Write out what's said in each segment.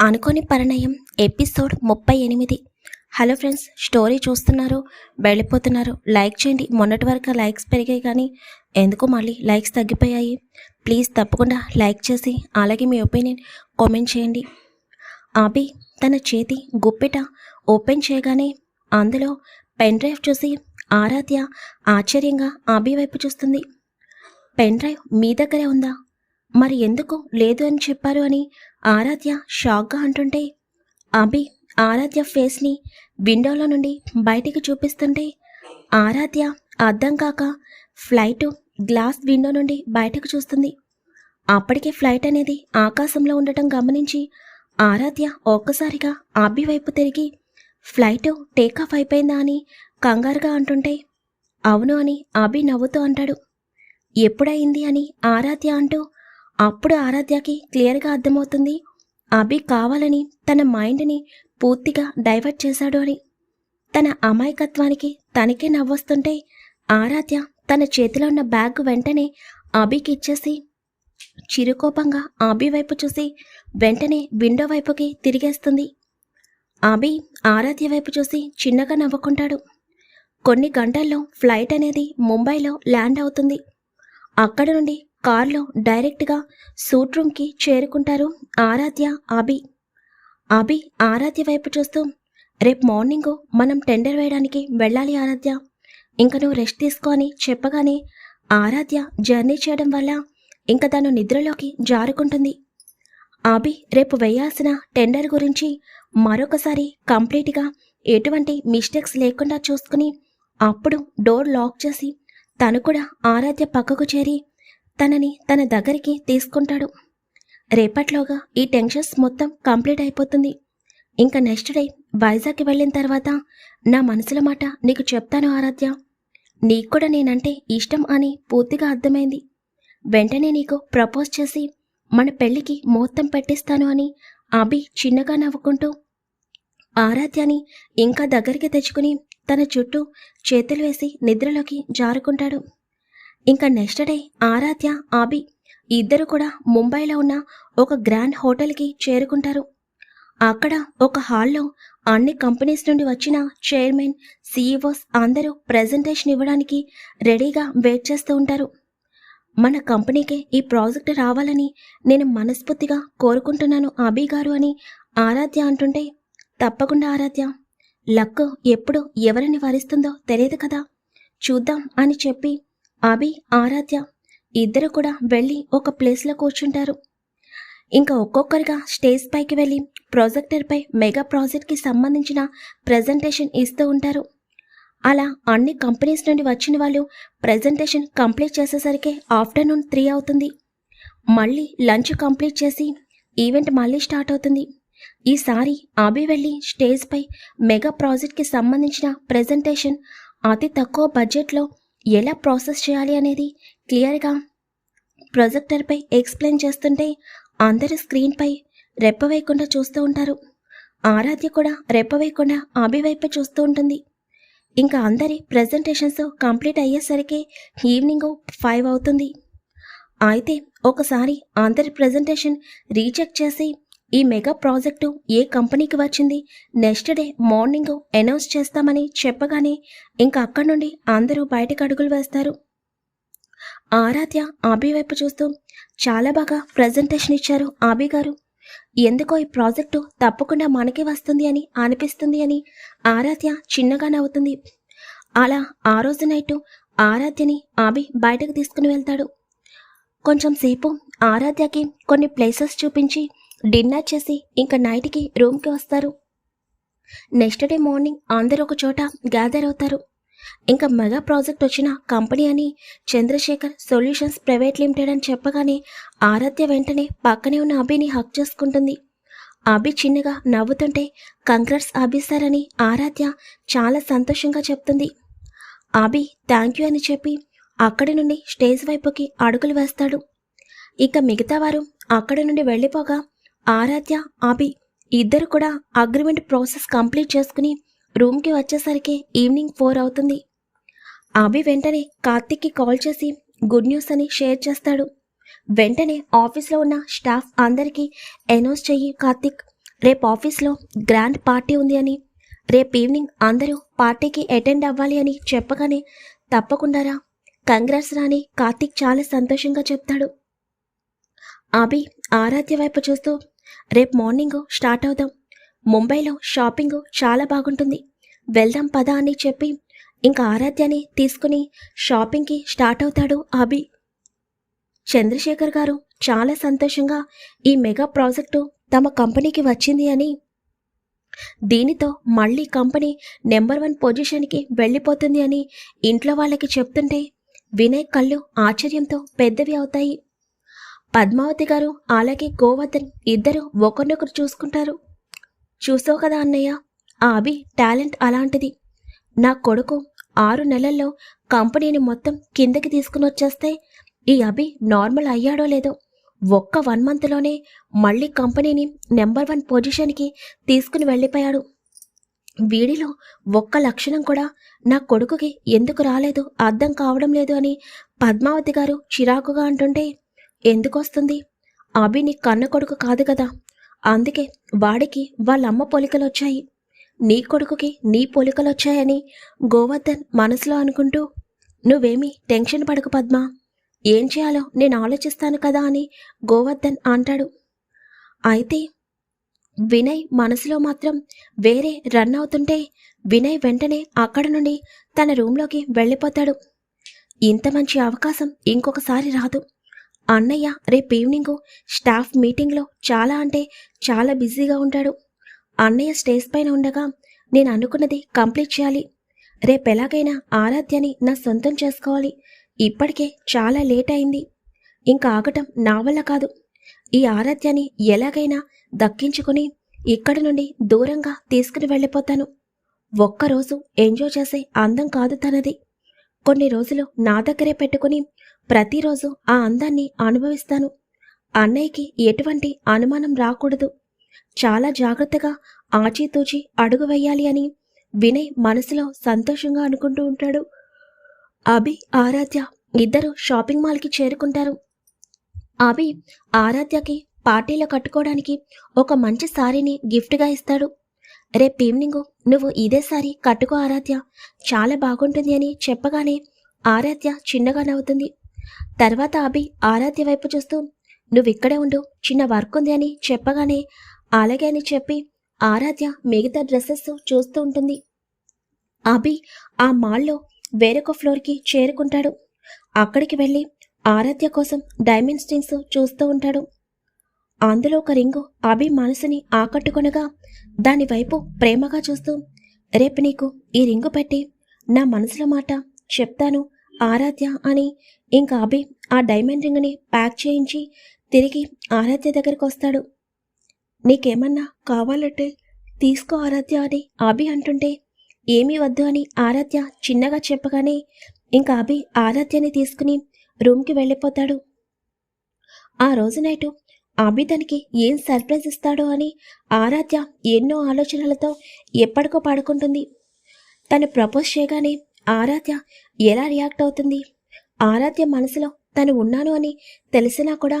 అనుకోని పరిణయం ఎపిసోడ్ ముప్పై ఎనిమిది. హలో ఫ్రెండ్స్ స్టోరీ చూస్తున్నారు వెళ్ళిపోతున్నారు. లైక్ చేయండి. మొన్నటి వరకు లైక్స్ పెరిగాయి కానీ ఎందుకో మళ్ళీ లైక్స్ తగ్గిపోయాయి. ప్లీజ్ తప్పకుండా లైక్ చేసి అలాగే మీ ఒపీనియన్ కామెంట్ చేయండి. అభి తన చేతి గుప్పిట ఓపెన్ చేయగానే అందులో పెన్ డ్రైవ్ చూసి ఆరాధ్య ఆశ్చర్యంగా అభి వైపు చూస్తుంది. పెన్ డ్రైవ్ మీ దగ్గరే ఉందా? మరి ఎందుకు లేదు అని చెప్పారు అని ఆరాధ్య షాక్గా అంటుంటే అభి ఆరాధ్య ఫేస్ని విండోలో నుండి బయటికి చూపిస్తుంటే ఆరాధ్య అర్థం కాక ఫ్లైట్ గ్లాస్ విండో నుండి బయటకు చూస్తుంది. అప్పటికే ఫ్లైట్ అనేది ఆకాశంలో ఉండటం గమనించి ఆరాధ్య ఒక్కసారిగా అభి వైపు తిరిగి ఫ్లైట్ టేకాఫ్ అయిపోయిందా అని కంగారుగా అంటుంటే అవును అని అభి నవ్వుతూ అంటాడు. ఎప్పుడయింది అని ఆరాధ్య అంటూ అప్పుడు ఆరాధ్యకి క్లియర్గా అర్థమవుతుంది. అభి కావాలని తన మైండ్ని పూర్తిగా డైవర్ట్ చేశాడు అని. తన అమాయకత్వానికి తనకే నవ్వొస్తుంటే ఆరాధ్య తన చేతిలో ఉన్న బ్యాగ్ వెంటనే అభికి ఇచ్చేసి చిరుకోపంగా అభి వైపు చూసి వెంటనే విండో వైపుకి తిరిగేస్తుంది. అభి ఆరాధ్య వైపు చూసి చిన్నగా నవ్వుకుంటాడు. కొన్ని గంటల్లో ఫ్లైట్ అనేది ముంబైలో ల్యాండ్ అవుతుంది. అక్కడ నుండి కార్లో డైరెక్ట్గా సూట్ రూమ్కి చేరుకుంటారు ఆరాధ్య అభి. అభి ఆరాధ్య వైపు చూస్తూ రేపు మార్నింగ్ మనం టెండర్ వేయడానికి వెళ్ళాలి ఆరాధ్య. ఇంక నువ్వు రెస్ట్ తీసుకో అని చెప్పగానే ఆరాధ్య జర్నీ చేయడం వల్ల ఇంక తను నిద్రలోకి జారుకుంటుంది. అభి రేపు వేయాల్సిన టెండర్ గురించి మరొకసారి కంప్లీట్గా ఎటువంటి మిస్టేక్స్ లేకుండా చూసుకుని అప్పుడు డోర్ లాక్ చేసి తను కూడా ఆరాధ్య పక్కకు చేరి తనని తన దగ్గరికి తీసుకుంటాడు. రేపట్లోగా ఈ టెన్షన్స్ మొత్తం కంప్లీట్ అయిపోతుంది. ఇంకా నెక్స్ట్ డే వైజాగ్కి వెళ్ళిన తర్వాత నా మనసుల మాట నీకు చెప్తాను ఆరాధ్య. నీకు కూడా నేనంటే ఇష్టం అని పూర్తిగా అర్థమైంది. వెంటనే నీకు ప్రపోజ్ చేసి మన పెళ్ళికి ముహూర్తం పెట్టిస్తాను అని అభి చిన్నగా నవ్వుకుంటూ ఆరాధ్యని ఇంకా దగ్గరికి తెచ్చుకుని తన చుట్టూ చేతులు వేసి నిద్రలోకి జారుకుంటాడు. ఇంకా నెక్స్ట్ డే ఆరాధ్య ఆబి ఇద్దరు కూడా ముంబైలో ఉన్న ఒక గ్రాండ్ హోటల్కి చేరుకుంటారు. అక్కడ ఒక హాల్లో అన్ని కంపెనీస్ నుండి వచ్చిన చైర్మన్ సీఈఓస్ అందరూ ప్రెజెంటేషన్ ఇవ్వడానికి రెడీగా వెయిట్ చేస్తూ ఉంటారు. మన కంపెనీకే ఈ ప్రాజెక్ట్ రావాలని నేను మనస్ఫూర్తిగా కోరుకుంటున్నాను అభి గారు అని ఆరాధ్య అంటుంటే తప్పకుండా ఆరాధ్య లక్ ఎప్పుడు ఎవరిని వరిస్తుందో తెలియదు కదా? చూద్దాం అని చెప్పి అభి ఆరాధ్య ఇద్దరు కూడా వెళ్ళి ఒక ప్లేస్లో కూర్చుంటారు. ఇంకా ఒక్కొక్కరిగా స్టేజ్ పైకి వెళ్ళి ప్రాజెక్టర్పై మెగా ప్రాజెక్ట్కి సంబంధించిన ప్రజెంటేషన్ ఇస్తూ ఉంటారు. అలా అన్ని కంపెనీస్ నుండి వచ్చిన వాళ్ళు ప్రజెంటేషన్ కంప్లీట్ చేసేసరికి ఆఫ్టర్నూన్ త్రీ అవుతుంది. మళ్ళీ లంచ్ కంప్లీట్ చేసి ఈవెంట్ మళ్ళీ స్టార్ట్ అవుతుంది. ఈసారి అభి వెళ్ళి స్టేజ్పై మెగా ప్రాజెక్ట్కి సంబంధించిన ప్రజెంటేషన్ అతి తక్కువ బడ్జెట్లో ఎలా ప్రాసెస్ చేయాలి అనేది క్లియర్గా ప్రొజెక్టర్పై ఎక్స్ప్లెయిన్ చేస్తుంటే అందరి స్క్రీన్పై రెప్పవేయకుండా చూస్తూ ఉంటారు. ఆరాధ్య కూడా రెప్పవేయకుండా అభి వైపే చూస్తూ ఉంటుంది. ఇంకా అందరి ప్రజెంటేషన్స్ కంప్లీట్ అయ్యేసరికి ఈవినింగ్ ఫైవ్ అవుతుంది. అయితే ఒకసారి అందరి ప్రజెంటేషన్ రీచెక్ చేసి ఈ మెగా ప్రాజెక్టు ఏ కంపెనీకి వచ్చింది? నెక్స్ట్ డే మార్నింగ్ అనౌన్స్ చేస్తామని చెప్పగానే ఇంకా అక్కడి నుండి అందరూ బయటకు అడుగులు వేస్తారు. ఆరాధ్య ఆబి వైపు చూస్తూ చాలా బాగా ప్రజెంటేషన్ ఇచ్చారు ఆబి గారు. ఎందుకో ఈ ప్రాజెక్టు తప్పకుండా మనకే వస్తుంది అని అనిపిస్తుంది అని ఆరాధ్య చిన్నగా నవ్వుతుంది అలా ఆ రోజు నైట్ ఆరాధ్యని ఆబి బయటకు తీసుకుని వెళ్తాడు. కొంచెం సేపు ఆరాధ్యకి కొన్ని ప్లేసెస్ చూపించి డిన్నర్ చేసి ఇంకా నైట్కి రూమ్కి వస్తారు. నెక్స్ట్ డే మార్నింగ్ అందరూ ఒక చోట గ్యాదర్ అవుతారు. ఇంకా మెగా ప్రాజెక్ట్ వచ్చిన కంపెనీ అని చంద్రశేఖర్ సొల్యూషన్స్ ప్రైవేట్ లిమిటెడ్ అని చెప్పగానే ఆరాధ్య వెంటనే పక్కనే ఉన్న అభిని హక్ చేసుకుంటుంది. అభి చిన్నగా నవ్వుతుంటే కంగ్రాట్స్ అభి సార్ అని ఆరాధ్య చాలా సంతోషంగా చెప్తుంది. అభి థ్యాంక్ యూ అని చెప్పి అక్కడి నుండి స్టేజ్ వైపుకి అడుగులు వేస్తాడు. ఇక మిగతా వారు అక్కడి నుండి వెళ్ళిపోగా ఆరాధ్య అభి ఇద్దరు కూడా అగ్రిమెంట్ ప్రాసెస్ కంప్లీట్ చేసుకుని రూమ్కి వచ్చేసరికి ఈవినింగ్ ఫోర్ అవుతుంది. అభి వెంటనే కార్తిక్కి కాల్ చేసి గుడ్ న్యూస్ అని షేర్ చేస్తాడు. వెంటనే ఆఫీస్లో ఉన్న స్టాఫ్ అందరికీ అనౌన్స్ చెయ్యి కార్తిక్. రేపు ఆఫీస్లో గ్రాండ్ పార్టీ ఉంది అని. రేపు ఈవినింగ్ అందరూ పార్టీకి అటెండ్ అవ్వాలి అని చెప్పగానే తప్పకుండారా? కంగ్రెస్ రాని కార్తిక్ చాలా సంతోషంగా చెప్తాడు. అభి ఆరాధ్య వైపు చూస్తూ రేపు మార్నింగ్ స్టార్ట్ అవుదాం. ముంబైలో షాపింగ్ చాలా బాగుంటుంది. వెళ్దాం పదా అని చెప్పి ఇంకా ఆరాధ్యని తీసుకుని షాపింగ్కి స్టార్ట్ అవుతాడు అభి. చంద్రశేఖర్ గారు చాలా సంతోషంగా ఈ మెగా ప్రాజెక్టు తమ కంపెనీకి వచ్చింది అని. దీనితో మళ్ళీ కంపెనీ నెంబర్ వన్ పొజిషన్కి వెళ్ళిపోతుంది అని ఇంట్లో వాళ్ళకి చెప్తుంటే వినయ్ కళ్ళు ఆశ్చర్యంతో పెద్దవి అవుతాయి. పద్మావతి గారు అలాగే గోవర్ధన్ ఇద్దరు ఒకరినొకరు చూసుకుంటారు. చూసావు కదా అన్నయ్య ఆ అభి టాలెంట్ అలాంటిది. నా కొడుకు ఆరు నెలల్లో కంపెనీని మొత్తం కిందకి తీసుకుని వచ్చేస్తే ఈ అభి నార్మల్ అయ్యాడో లేదో. ఒక్క వన్ మంత్లోనే మళ్ళీ కంపెనీని నెంబర్ వన్ పొజిషన్కి తీసుకుని వెళ్ళిపోయాడు. వీడిలో ఒక్క లక్షణం కూడా నా కొడుకుకి ఎందుకు రాలేదు అర్థం కావడం లేదు అని పద్మావతి గారు చిరాకుగా అంటుంటే ఎందుకు వస్తుంది అభి నీ కన్న కొడుకు కాదు కదా. అందుకే వాడికి వాళ్ళ అమ్మ వచ్చాయి నీ కొడుకుకి నీ పొలికలు వచ్చాయని గోవర్ధన్ మనసులో అనుకుంటూ నువ్వేమీ టెన్షన్ పడకు పద్మా. ఏం చేయాలో నేను ఆలోచిస్తాను కదా అని గోవర్ధన్ అంటాడు. అయితే వినయ్ మనసులో మాత్రం వేరే రన్ అవుతుంటే వినయ్ వెంటనే అక్కడ నుండి తన రూంలోకి వెళ్ళిపోతాడు. ఇంత మంచి అవకాశం ఇంకొకసారి రాదు. అన్నయ్య రేపు ఈవినింగ్ స్టాఫ్ మీటింగ్లో చాలా అంటే చాలా బిజీగా ఉంటాడు. అన్నయ్య స్టేజ్ పైన ఉండగా నేను అనుకున్నది కంప్లీట్ చేయాలి. రేపు ఎలాగైనా ఆరాధ్యని నా సొంతం చేసుకోవాలి. ఇప్పటికే చాలా లేట్ అయింది. ఇంకా ఆగటం నా వల్ల కాదు. ఈ ఆరాధ్యాన్ని ఎలాగైనా దక్కించుకుని ఇక్కడి నుండి దూరంగా తీసుకుని వెళ్ళిపోతాను. ఒక్కరోజు ఎంజాయ్ చేసే అందం కాదు తనది. కొన్ని రోజులు నా దగ్గరే పెట్టుకుని ప్రతిరోజు ఆ అందాన్ని అనుభవిస్తాను. అన్నయ్యకి ఎటువంటి అనుమానం రాకూడదు. చాలా జాగ్రత్తగా ఆచితూచి అడుగు వేయాలి అని వినయ్ మనసులో సంతోషంగా అనుకుంటూ ఉంటాడు. అభి ఆరాధ్య ఇద్దరు షాపింగ్ మాల్కి చేరుకుంటారు. అభి ఆరాధ్యకి పార్టీలో కట్టుకోవడానికి ఒక మంచి సారీని గిఫ్ట్గా ఇస్తాడు. రేపు ఈవినింగ్ నువ్వు ఇదే సారీ కట్టుకో ఆరాధ్య. చాలా బాగుంటుంది అని చెప్పగానే ఆరాధ్య చిన్నగా నవ్వుతుంది. తర్వాత అభి ఆరాధ్య వైపు చూస్తూ నువ్విక్కడే ఉండు చిన్న వర్క్ ఉంది అని చెప్పగానే అలాగే అని చెప్పి ఆరాధ్య మిగతా డ్రెస్సెస్ చూస్తూ ఉంటుంది. అభి ఆ మాల్లో వేరొక ఫ్లోర్కి చేరుకుంటాడు. అక్కడికి వెళ్ళి ఆరాధ్య కోసం డైమండ్ స్టింగ్స్ చూస్తూ ఉంటాడు. అందులో ఒక రింగు అభి మనసుని ఆకట్టుకొనగా దానివైపు ప్రేమగా చూస్తూ రేపు నీకు ఈ రింగు పెట్టి నా మనసులో మాట చెప్తాను ఆరాధ్య అని ఇంకా అభి ఆ డైమండ్ రింగ్ని ప్యాక్ చేయించి తిరిగి ఆరాధ్య దగ్గరికి వస్తాడు. నీకేమన్నా కావాలంటే తీసుకో ఆరాధ్య అని అభి అంటుంటే ఏమీ వద్దు అని ఆరాధ్య చిన్నగా చెప్పగానే ఇంకా అభి ఆరాధ్యని తీసుకుని రూమ్కి వెళ్ళిపోతాడు. ఆ రోజు నైటు అభి తనకి ఏం సర్ప్రైజ్ ఇస్తాడో అని ఆరాధ్య ఎన్నో ఆలోచనలతో ఎప్పటికో పడుకుంటుంది. తను ప్రపోజ్ చేయగానే ఆరాధ్య ఎలా రియాక్ట్ అవుతుంది? ఆరాధ్య మనసులో తను ఉన్నాను అని తెలిసినా కూడా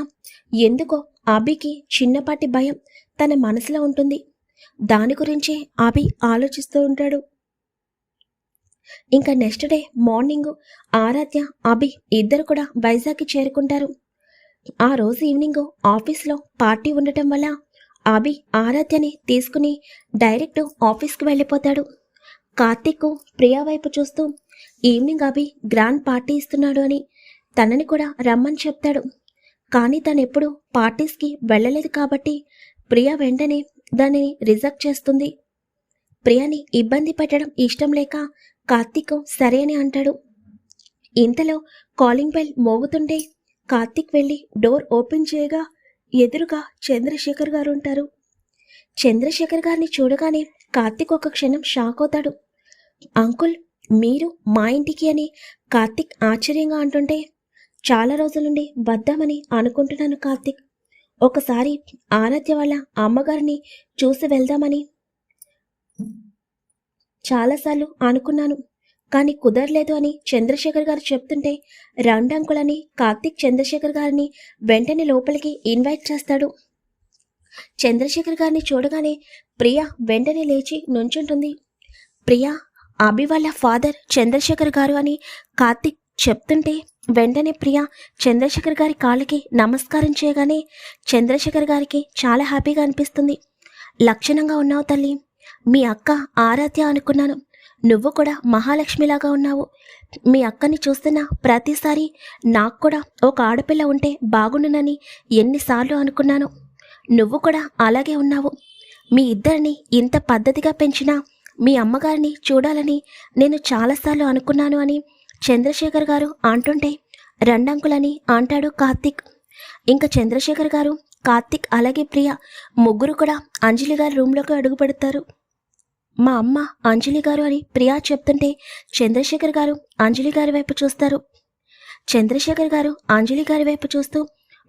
ఎందుకో అభికి చిన్నపాటి భయం తన మనసులో ఉంటుంది. దాని గురించే అభి ఆలోచిస్తూ ఉంటాడు. ఇంకా next day morning Aaradhya Abhi ఇద్దరు కూడా వైజాగ్కి చేరుకుంటారు. ఆ రోజు ఈవినింగ్ ఆఫీస్లో పార్టీ ఉండటం వల్ల అభి ఆరాధ్యని తీసుకుని డైరెక్ట్ ఆఫీస్కి వెళ్ళిపోతాడు. కార్తీక్ ప్రియా వైపు చూస్తూ ఈవినింగ్ అభి గ్రాండ్ పార్టీ ఇస్తున్నాడు అని. తనని కూడా రమ్మని చెప్తాడు. కానీ తను ఎప్పుడు పార్టీస్కి వెళ్ళలేదు కాబట్టి ప్రియా వెంటనే దానిని రిజెక్ట్ చేస్తుంది. ప్రియని ఇబ్బంది పెట్టడం ఇష్టం లేక కార్తీక్ సరే అని అంటాడు. ఇంతలో కాలింగ్ బెల్ మోగుతుంటే కార్తీక్ వెళ్ళి డోర్ ఓపెన్ చేయగా ఎదురుగా చంద్రశేఖర్ గారు ఉంటారు. చంద్రశేఖర్ గారిని చూడగానే కార్తీక్ ఒక క్షణం షాక్ అవుతాడు. అంకుల్ మీరు మా ఇంటికి అని కార్తిక్ ఆశ్చర్యంగా అంటుంటే చాలా రోజుల నుండి వద్దామని అనుకుంటున్నాను కార్తిక్. ఒకసారి ఆరాధ్య వాళ్ళ అమ్మగారిని చూసి వెళ్దామని చాలాసార్లు అనుకున్నాను కానీ కుదరలేదు అని చంద్రశేఖర్ గారు చెప్తుంటే రండి అని కార్తీక్ చంద్రశేఖర్ గారిని వెంటనే లోపలికి ఇన్వైట్ చేస్తాడు. చంద్రశేఖర్ గారిని చూడగానే ప్రియ వెంటనే లేచి నుంచుంటుంది. ప్రియా అభి వాళ్ళ ఫాదర్ చంద్రశేఖర్ గారు అని కార్తిక్ చెప్తుంటే వెంటనే ప్రియ చంద్రశేఖర్ గారి కాళ్ళకి నమస్కారం చేయగానే చంద్రశేఖర్ గారికి చాలా హ్యాపీగా అనిపిస్తుంది. లక్షణంగా ఉన్నావు తల్లి. మీ అక్క ఆరాధ్య అనుకున్నాను. నువ్వు కూడా మహాలక్ష్మిలాగా ఉన్నావు. మీ అక్కని చూస్తున్న ప్రతిసారి నాకు కూడా ఒక ఆడపిల్ల ఉంటే బాగుండునని ఎన్నిసార్లు అనుకున్నాను. నువ్వు కూడా అలాగే ఉన్నావు. మీ ఇద్దరిని ఇంత పద్ధతిగా పెంచినా మీ అమ్మగారిని చూడాలని నేను చాలాసార్లు అనుకున్నాను అని చంద్రశేఖర్ గారు అంటుంటే రెండంకులని అంటాడు కార్తిక్. ఇంకా చంద్రశేఖర్ గారు కార్తిక్ అలాగే ప్రియ ముగ్గురు కూడా అంజలి గారి రూమ్లోకి అడుగుపెడతారు. మా అమ్మ అంజలి గారు అని ప్రియా చెప్తుంటే చంద్రశేఖర్ గారు అంజలి గారి వైపు చూస్తారు. చంద్రశేఖర్ గారు అంజలి గారి వైపు చూస్తూ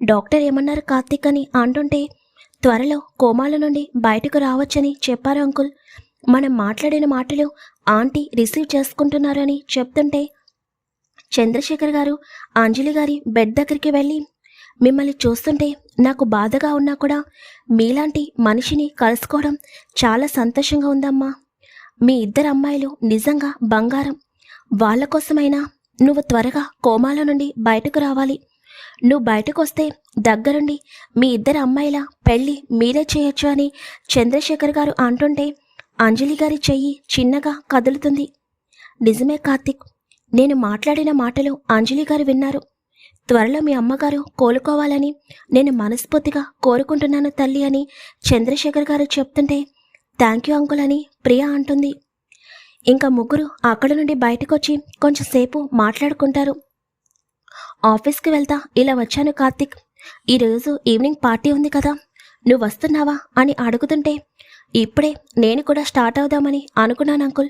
డాక్టర్ ఏమన్నారు కార్తిక్ అని అంటుంటే త్వరలో కోమాల నుండి బయటకు రావచ్చని చెప్పారు అంకుల్. మనం మాట్లాడిన మాటలు ఆంటీ రిసీవ్ చేసుకుంటున్నారని చెప్తుంటే చంద్రశేఖర్ గారు అంజలి గారి బెడ్ దగ్గరికి వెళ్ళి మిమ్మల్ని చూస్తుంటే నాకు బాధగా ఉన్నా కూడా మీలాంటి మనిషిని కలుసుకోవడం చాలా సంతోషంగా ఉందమ్మా. మీ ఇద్దరు అమ్మాయిలు నిజంగా బంగారం. వాళ్ళ కోసమైనా నువ్వు త్వరగా కోమాల నుండి బయటకు రావాలి. నువ్వు బయటకు వస్తే దగ్గరుండి మీ ఇద్దరు అమ్మాయిల పెళ్ళి మీరే చేయొచ్చు అని చంద్రశేఖర్ గారు అంటుంటే అంజలి గారి చెయ్యి చిన్నగా కదులుతుంది. నిజమే కార్తిక్ నేను మాట్లాడిన మాటలు అంజలి గారు విన్నారు. త్వరలో మీ అమ్మగారు కోలుకోవాలని నేను మనస్ఫూర్తిగా కోరుకుంటున్నాను తల్లి అని చంద్రశేఖర్ గారు చెప్తుంటే థ్యాంక్ యూ అంకుల్ అని ప్రియా అంటుంది. ఇంకా ముగ్గురు అక్కడ నుండి బయటకొచ్చి కొంచెంసేపు మాట్లాడుకుంటారు. ఆఫీస్కి వెళ్తా ఇలా వచ్చాను కార్తిక్. ఈరోజు ఈవినింగ్ పార్టీ ఉంది కదా. నువ్వు వస్తున్నావా? అని అడుగుతుంటే ఇప్పుడే నేను కూడా స్టార్ట్ అవుదామని అనుకున్నాను అంకుల్.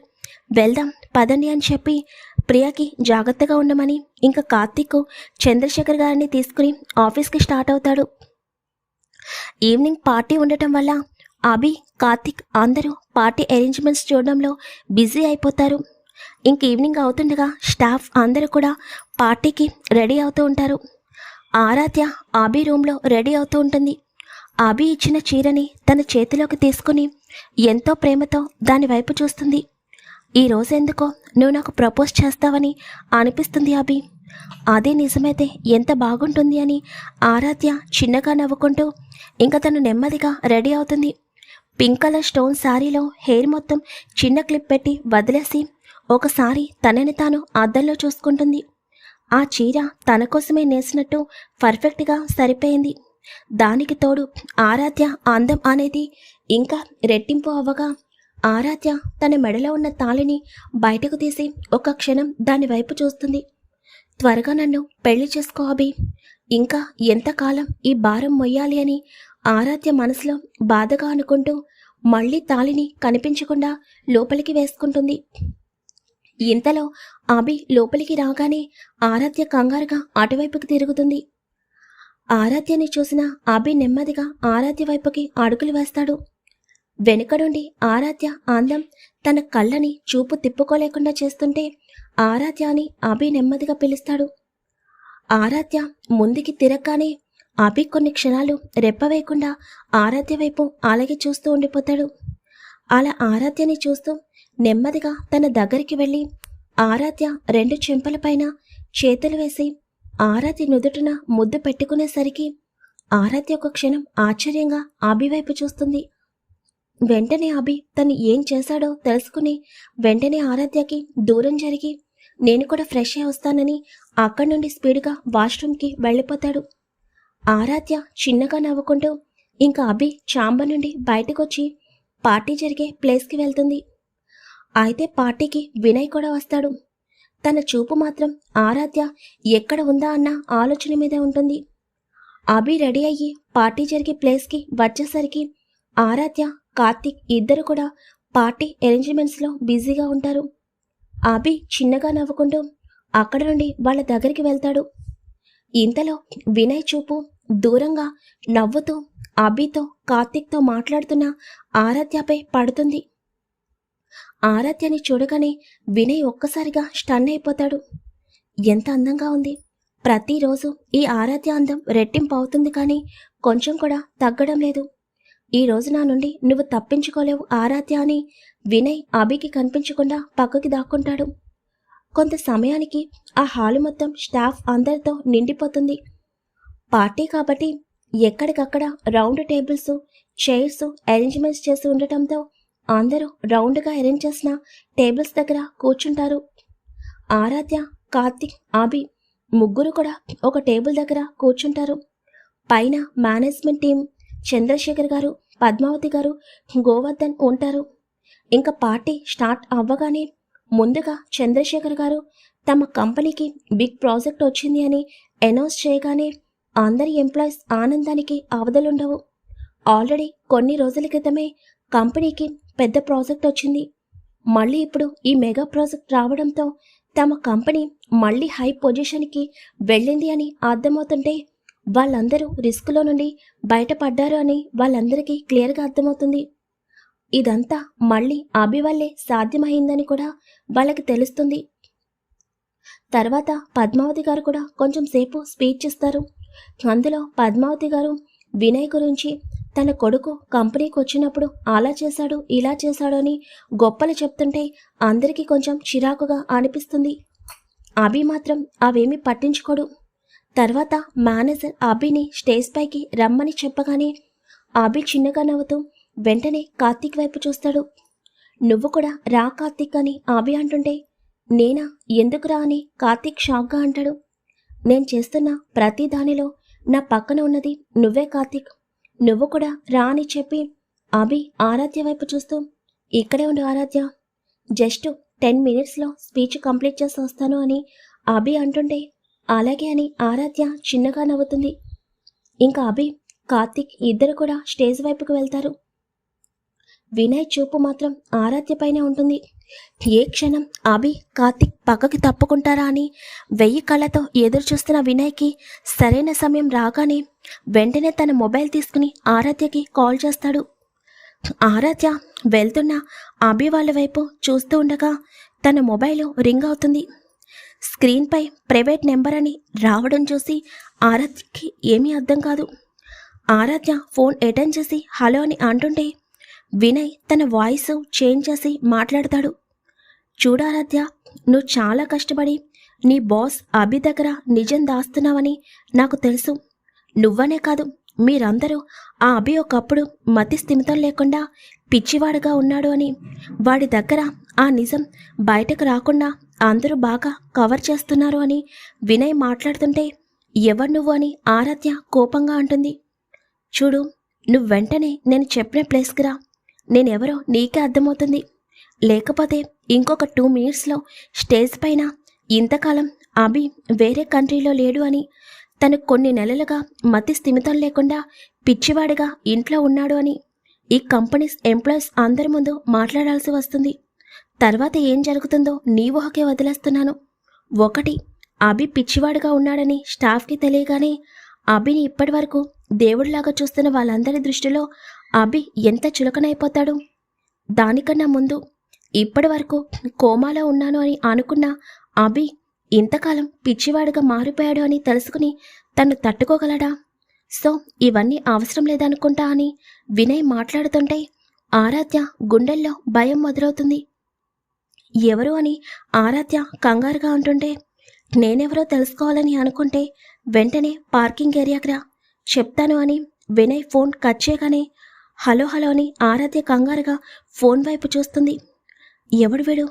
వెళ్దాం పదండి అని చెప్పి ప్రియాకి జాగ్రత్తగా ఉండమని ఇంకా కార్తీక్ చంద్రశేఖర్ గారిని తీసుకుని ఆఫీస్కి స్టార్ట్ అవుతాడు. ఈవినింగ్ పార్టీ ఉండటం వల్ల అభి కార్తిక్ అందరూ పార్టీ అరేంజ్మెంట్స్ చూడడంలో బిజీ అయిపోతారు. ఇంక ఈవినింగ్ అవుతుండగా స్టాఫ్ అందరూ కూడా పార్టీకి రెడీ అవుతూ ఉంటారు. ఆరాధ్య అభి రూమ్లో రెడీ అవుతూ ఉంటుంది. అభి ఇచ్చిన చీరని తన చేతిలోకి తీసుకుని ఎంతో ప్రేమతో దాని వైపు చూస్తుంది. ఈ రోజెందుకో నువ్వు నాకు ప్రపోజ్ చేస్తావని అనిపిస్తుంది అభి. అదే నిజమైతే ఎంత బాగుంటుంది అని ఆరాధ్య చిన్నగా నవ్వుకుంటూ ఇంకా తను నెమ్మదిగా రెడీ అవుతుంది. పింక్ కలర్ స్టోన్ శారీలో హెయిర్ మొత్తం చిన్న క్లిప్ పెట్టి వదిలేసి ఒకసారి తనని తాను అద్దంలో చూసుకుంటుంది. ఆ చీర తన కోసమే నేసినట్టు పర్ఫెక్ట్గా సరిపోయింది. దానికి తోడు ఆరాధ్య అందం అనేది ఇంకా రెట్టింపు అవ్వగా ఆరాధ్య తన మెడలో ఉన్న తాళిని బయటకు తీసి ఒక క్షణం దాని వైపు చూస్తుంది. త్వరగా నన్ను పెళ్ళి చేసుకో అభి. ఇంకా ఎంతకాలం ఈ భారం మొయ్యాలి అని ఆరాధ్య మనసులో బాధగా అనుకుంటూ మళ్ళీ తాళిని కనిపించకుండా లోపలికి వేసుకుంటుంది. ఇంతలో అభి లోపలికి రాగానే ఆరాధ్య కంగారుగా అటువైపుకి తిరుగుతుంది. ఆరాధ్యని చూసిన అభి నెమ్మదిగా ఆరాధ్య వైపుకి అడుగులు వేస్తాడు. వెనుక నుండి ఆరాధ్య అందం తన కళ్ళని చూపు తిప్పుకోలేకుండా చేస్తుంటే ఆరాధ్య అని అభి నెమ్మదిగా పిలుస్తాడు. ఆరాధ్య ముందుకి తిరగగానే అభి కొన్ని క్షణాలు రెప్పవేయకుండా ఆరాధ్య వైపు అలాగే చూస్తూ ఉండిపోతాడు. అలా ఆరాధ్యని చూస్తూ నెమ్మదిగా తన దగ్గరికి వెళ్ళి ఆరాధ్య రెండు చెంపలపైన చేతులు వేసి ఆరాధ్య నుదుటిన ముద్దు పెట్టుకునేసరికి ఆరాధ్య ఒక క్షణం ఆశ్చర్యంగా ఆబి వైపు చూస్తుంది. వెంటనే అభి తను ఏం చేశాడో తెలుసుకుని వెంటనే ఆరాధ్యకి దూరం జరిగి నేను కూడా ఫ్రెష్ అయి వస్తానని అక్కడి నుండి స్పీడ్గా వాష్రూమ్కి వెళ్ళిపోతాడు. ఆరాధ్య చిన్నగా నవ్వుకుంటూ ఇంకా అభి చాంబర్ నుండి బయటకొచ్చి పార్టీ జరిగే ప్లేస్కి వెళ్తుంది. అయితే పార్టీకి వినయ్ కూడా వస్తాడు. తన చూపు మాత్రం ఆరాధ్య ఎక్కడ ఉందా అన్న ఆలోచన మీదే ఉంటుంది. అభి రెడీ అయ్యి పార్టీ జరిగే ప్లేస్కి వచ్చేసరికి ఆరాధ్య కార్తిక్ ఇద్దరు కూడా పార్టీ అరేంజ్మెంట్స్లో బిజీగా ఉంటారు. అభి చిన్నగా నవ్వుకుంటూ అక్కడ నుండి వాళ్ళ దగ్గరికి వెళ్తాడు. ఇంతలో వినయ్ చూపు దూరంగా నవ్వుతూ అభితో కార్తిక్తో మాట్లాడుతున్న ఆరాధ్యపై పడుతుంది. ఆరాధ్యని చూడగానే వినయ్ ఒక్కసారిగా స్టన్ అయిపోతాడు. ఎంత అందంగా ఉంది. ప్రతిరోజు ఈ ఆరాధ్య అందం రెట్టింపు అవుతుంది కానీ కొంచెం కూడా తగ్గడం లేదు. ఈ రోజు నా నుండి నువ్వు తప్పించుకోలేవు ఆరాధ్య అని వినయ్ అభికి కనిపించకుండా పక్కకి దాక్కుంటాడు. కొంత సమయానికి ఆ హాలు మొత్తం స్టాఫ్ అందరితో నిండిపోతుంది. పార్టీ కాబట్టి ఎక్కడికక్కడ రౌండ్ టేబుల్స్ చైర్స్ అరేంజ్మెంట్స్ చేసి ఉండటంతో అందరూ రౌండ్గా అరేంజ్ చేసిన టేబుల్స్ దగ్గర కూర్చుంటారు. ఆరాధ్య కార్తిక్ ఆబి ముగ్గురు కూడా ఒక టేబుల్ దగ్గర కూర్చుంటారు. పైన మేనేజ్మెంట్ టీం చంద్రశేఖర్ గారు పద్మావతి గారు గోవర్ధన్ ఉంటారు. ఇంకా పార్టీ స్టార్ట్ అవ్వగానే ముందుగా చంద్రశేఖర్ గారు తమ కంపెనీకి బిగ్ ప్రాజెక్ట్ వచ్చింది అని అనౌన్స్ చేయగానే అందరి ఎంప్లాయీస్ ఆనందానికి అవధలుండవు. ఆల్రెడీ కొన్ని రోజుల క్రితమే కంపెనీకి పెద్ద ప్రాజెక్ట్ వచ్చింది. మళ్ళీ ఇప్పుడు ఈ మెగా ప్రాజెక్ట్ రావడంతో తమ కంపెనీ మళ్ళీ హై పొజిషన్కి వెళ్ళింది అని అర్థమవుతుంటే వాళ్ళందరూ రిస్క్లో నుండి బయటపడ్డారు అని వాళ్ళందరికీ క్లియర్గా అర్థమవుతుంది. ఇదంతా మళ్ళీ అభి వల్లే సాధ్యమైందని కూడా వాళ్ళకి తెలుస్తుంది. తర్వాత పద్మావతి గారు కూడా కొంచెం సేపు స్పీచ్ ఇస్తారు. అందులో పద్మావతి గారు వినయ్ గురించి తన కొడుకు కంపెనీకి వచ్చినప్పుడు అలా చేశాడు ఇలా చేశాడు అని గొప్పలు చెప్తుంటే అందరికీ కొంచెం చిరాకుగా అనిపిస్తుంది. అభి మాత్రం అవేమీ పట్టించుకోడు. తర్వాత మేనేజర్ అభిని స్టేజ్ పైకి రమ్మని చెప్పగానే అభి చిన్నగా నవ్వుతూ వెంటనే కార్తీక్ వైపు చూస్తాడు. నువ్వు కూడా రా కార్తీక్ అని అభి అంటుంటే నేనా? ఎందుకు రా అని కార్తీక్ షాక్గా అంటాడు. నేను చేస్తున్న ప్రతి దానిలో నా పక్కన ఉన్నది నువ్వే కార్తీక్. నువ్వు కూడా రా అని చెప్పి అభి ఆరాధ్య వైపు చూస్తూ ఇక్కడే ఉండు ఆరాధ్య. జస్ట్ టెన్ మినిట్స్లో స్పీచ్ కంప్లీట్ చేసి వస్తాను అని అభి అంటుంటే అలాగే అని ఆరాధ్య చిన్నగా నవ్వుతుంది. ఇంకా అభి కార్తిక్ ఇద్దరు కూడా స్టేజ్ వైపుకు వెళ్తారు. వినయ్ చూపు మాత్రం ఆరాధ్యపైనే ఉంటుంది. ఏ క్షణం అభి కార్తిక్ పక్కకి తప్పుకుంటారా అని వెయ్యి కళ్ళతో ఎదురు చూస్తున్న వినయ్కి సరైన సమయం రాగానే వెంటనే తన మొబైల్ తీసుకుని ఆరాధ్యకి కాల్ చేస్తాడు. ఆరాధ్య వెళ్తున్న అభి వాళ్ళ వైపు చూస్తూ ఉండగా తన మొబైల్ రింగ్ అవుతుంది. స్క్రీన్పై ప్రైవేట్ నెంబర్ అని రావడం చూసి ఆరాధ్యకి ఏమీ అర్థం కాదు. ఆరాధ్య ఫోన్ అటెండ్ చేసి హలో అని అంటుంటే వినయ్ తన వాయిస్ చేంజ్ చేసి మాట్లాడతాడు. చూడారాధ్య నువ్వు చాలా కష్టపడి నీ బాస్ అభి దగ్గర నిజం దాస్తున్నావని నాకు తెలుసు. నువ్వనే కాదు మీరందరూ ఆ అభి ఒకప్పుడు మతి స్థిమితం లేకుండా పిచ్చివాడుగా ఉన్నాడు అని వాడి దగ్గర ఆ నిజం బయటకు రాకుండా అందరూ బాగా కవర్ చేస్తున్నారు అని వినయ్ మాట్లాడుతుంటే ఎవరు నువ్వు అని ఆరాధ్య కోపంగా అంటుంది. చూడు నువ్వు వెంటనే నేను చెప్పిన ప్లేస్కి రా. నేనెవరో నీకే అర్థమవుతుంది. లేకపోతే ఇంకొక టూ మినిట్స్లో స్టేజ్ పైన ఇంతకాలం అభి వేరే కంట్రీలో లేడు అని తను కొన్ని నెలలుగా మతి స్థిమితం లేకుండా పిచ్చివాడిగా ఇంట్లో ఉన్నాడు అని ఈ కంపెనీస్ ఎంప్లాయీస్ అందరి ముందు మాట్లాడాల్సి వస్తుంది. తర్వాత ఏం జరుగుతుందో నీ ఊహకే వదిలేస్తున్నాను. ఒకటి అభి పిచ్చివాడుగా ఉన్నాడని స్టాఫ్కి తెలియగానే అభిని ఇప్పటివరకు దేవుడిలాగా చూస్తున్న వాళ్ళందరి దృష్టిలో అభి ఎంత చులకనైపోతాడు? దానికన్నా ముందు ఇప్పటి వరకు కోమాలో ఉన్నాను అని అనుకున్న అభి ఇంతకాలం పిచ్చివాడుగా మారిపోయాడు అని తెలుసుకుని తను తట్టుకోగలడా? సో ఇవన్నీ అవసరం లేదనుకుంటా అని వినయ్ మాట్లాడుతుంటే ఆరాధ్య గుండెల్లో భయం మొదలవుతుంది. ఎవరు అని ఆరాధ్య కంగారుగా ఉంటుంటే నేనెవరో తెలుసుకోవాలని అనుకుంటే వెంటనే పార్కింగ్ ఏరియాకి రా చెప్తాను అని వినయ్ ఫోన్ కట్ చేయగానే హలో హలో అని ఆరాధ్య కంగారుగా ఫోన్ వైపు చూస్తుంది. ఎవడు వీడు?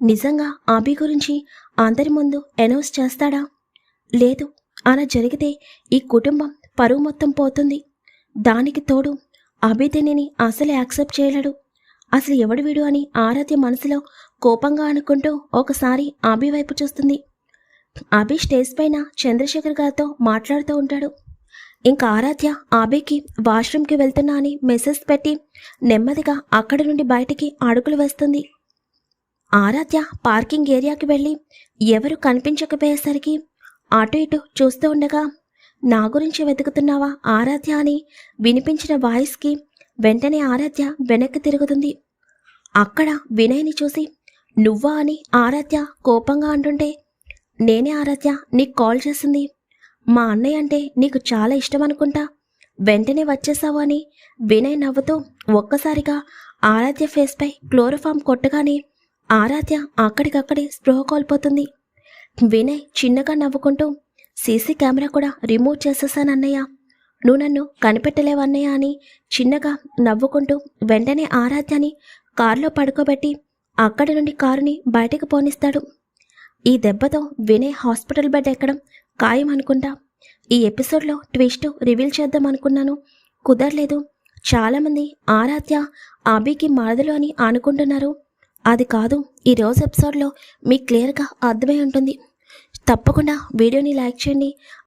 నిజంగా అభి గురించి అందరి ముందు అనౌన్స్ చేస్తాడా? లేదు అలా జరిగితే ఈ కుటుంబం పరువు మొత్తం పోతుంది. దానికి తోడు అబీ దీనిని అసలు యాక్సెప్ట్ చేయలేడు. అసలు ఎవడు వీడు అని ఆరాధ్య మనసులో కోపంగా అనుకుంటూ ఒకసారి అభి వైపు చూస్తుంది. అభి స్టేజ్ పైన చంద్రశేఖర్ గారితో మాట్లాడుతూ ఉంటాడు. ఇంకా ఆరాధ్య ఆబేకి వాష్రూమ్కి వెళ్తున్నా అని మెసేజ్ పెట్టి నెమ్మదిగా అక్కడి నుండి బయటికి అడుగులు వేస్తుంది. ఆరాధ్య పార్కింగ్ ఏరియాకి వెళ్ళి ఎవరు కనిపించకపోయేసరికి అటు ఇటు చూస్తూ ఉండగా నా గురించి వెతుకుతున్నావా ఆరాధ్య అని వినిపించిన వాయిస్కి వెంటనే ఆరాధ్య వెనక్కి తిరుగుతుంది. అక్కడ వినయ్ని చూసి నువ్వా అని ఆరాధ్య కోపంగా అంటుంటే నేనే ఆరాధ్య నీకు కాల్ చేసింది. మా అన్నయ్య అంటే నీకు చాలా ఇష్టం అనుకుంటా వెంటనే వచ్చేసావు అని వినయ్ నవ్వుతూ ఒక్కసారిగా ఆరాధ్య ఫేస్పై క్లోరోఫామ్ కొట్టగానే ఆరాధ్య అక్కడికక్కడే స్పృహ కోల్పోతుంది. వినయ్ చిన్నగా నవ్వుకుంటూ సీసీ కెమెరా కూడా రిమూవ్ చేసేసాను అన్నయ్య. నువ్వు నన్ను కనిపెట్టలేవన్నయ్య అని చిన్నగా నవ్వుకుంటూ వెంటనే ఆరాధ్యని కారులో పడుకోబెట్టి అక్కడి నుండి కారుని బయటకు పోనిస్తాడు. ఈ దెబ్బతో వినయ్ హాస్పిటల్ బెడ్ ఎక్కడం ఖాయం అనుకుంటా ఈ ఎపిసోడ్లో ట్విస్ట్ రివీల్ చేద్దాం అనుకున్నాను. కుదరలేదు. చాలామంది ఆరాధ్య అభికి మరదలు అని అనుకుంటున్నారు. అది కాదు ఈ రోజు ఎపిసోడ్లో మీకు క్లియర్గా అర్థమై ఉంటుంది. తప్పకుండా వీడియోని లైక్ చేయండి.